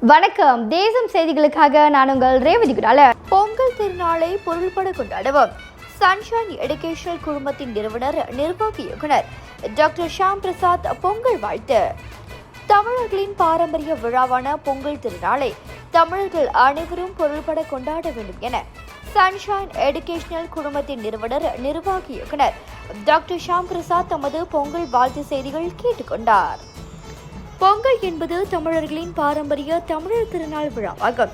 வணக்கம். தேசம் செய்திகளுக்காக நான் உங்கள் ரேவதி குடால. பொங்கல் திருநாளை பொருள்பட கொண்டாடுவோம். சன்ஷைன் எடுகேஷனல் குழுமத்தின் நிறுவனர் நிர்வாக இயக்குனர் டாக்டர் ஷாம் பிரசாத் பொங்கல் வாழ்த்து. தமிழர்களின் பாரம்பரிய விழாவான பொங்கல் திருநாளை தமிழர்கள் அனைவரும் பொருள்பட கொண்டாட வேண்டும் என சன்ஷைன் எடுகேஷனல் குழுமத்தின் நிறுவனர் நிர்வாக இயக்குனர் டாக்டர் ஷாம் பிரசாத் தமது பொங்கல் வாழ்த்து செய்திகள் கேட்டுக்கொண்டார். பொங்கல் என்பது தமிழர்களின் பாரம்பரிய தமிழர் திருநாள் விழாவாகும்.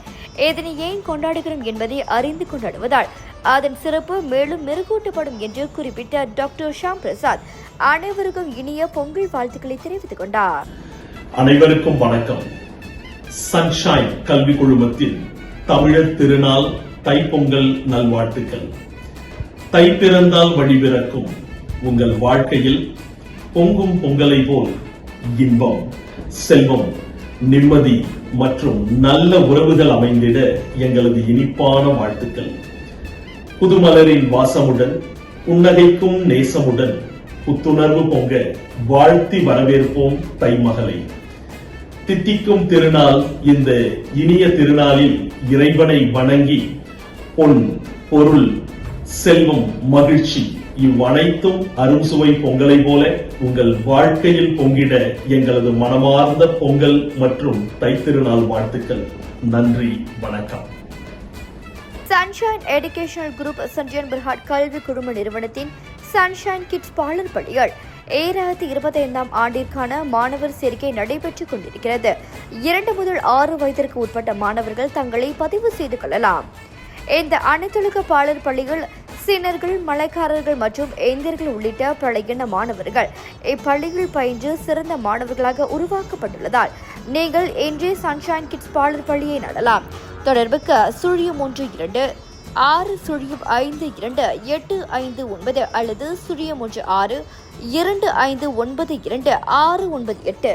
இதனை ஏன் கொண்டாடுகிறோம் என்பதை அறிந்து கொண்டாடுவதால் அதன் சிறப்பு மேலும் மெருகூட்டப்படும் என்று குறிப்பிட்ட டாக்டர் ஷாம் பிரசாத் அனைவருக்கும் இனிய பொங்கல் வாழ்த்துக்களை தெரிவித்துக் கொண்டார். அனைவருக்கும் வணக்கம். சன்ஷைன் கல்வி குழுமத்தின் தமிழர் திருநாள் தைப்பொங்கல் நல்வாழ்த்துக்கள். தை பிறந்தால் வழிபிறக்கும் உங்கள் வாழ்க்கையில் பொங்கும் பொங்கலை போல் இன்பம். செல்வம் நிம்மதி மற்றும் நல்ல உறவுகள் அமைந்திட எங்களது இனிப்பான வாழ்த்துக்கள். புதுமலரின் வாசமுடன் புன்னகைக்கும் நேசமுடன் புத்துணர்வு பொங்க வாழ்த்தி வரவேற்போம் தைமகளை. தித்திக்கும் திருநாள் இந்த இனிய திருநாளில் இறைவனை வணங்கி பொன் பொருள் செல்வம் மகிழ்ச்சி இவ்வனைத்தும் அறுசுவை பொங்கலை போல உங்கள் வாழ்க்கையில் பொங்கிட எங்களது மனமார்ந்த பொங்கல் மற்றும் தைத்திருநாள் வாழ்த்துக்கள். நன்றி வணக்கம். சன்ஷைன் எஜுகேஷனல் குரூப் சஞ்சயன் பிரஹாட் கல்வி குழும நிறுவனத்தின் சன்ஷைன் கிட்ஸ் பாலர் பள்ளிகள் ஏழாயிரத்தி இருபத்தி ஐந்தாம் ஆண்டிற்கான மாணவர் சேர்க்கை நடைபெற்றுக் கொண்டிருக்கிறது. இரண்டு முதல் ஆறு வயதிற்கு உட்பட்ட மாணவர்கள் தங்களை பதிவு செய்து கொள்ளலாம். இந்த அனைத்துலக பாலர் பள்ளிகள் சீனர்கள் மலைக்காரர்கள் மற்றும் இந்தியர்கள் உள்ளிட்ட பல இன மாணவர்கள் இப்பள்ளியில் பயின்று சிறந்த மாணவர்களாக உருவாக்கப்பட்டுள்ளதால் நீங்கள் இன்றே சன்ஷைன் கிட்ஸ் பாலர் பள்ளியை நடலாம். தொடர்புக்கு சுழியம் ஒன்று இரண்டு ஆறு சுழியம் ஐந்து இரண்டு எட்டு ஐந்து ஒன்பது அல்லது சுழியம் ஒன்று ஆறு இரண்டு ஐந்து ஒன்பது இரண்டு ஆறு ஒன்பது எட்டு.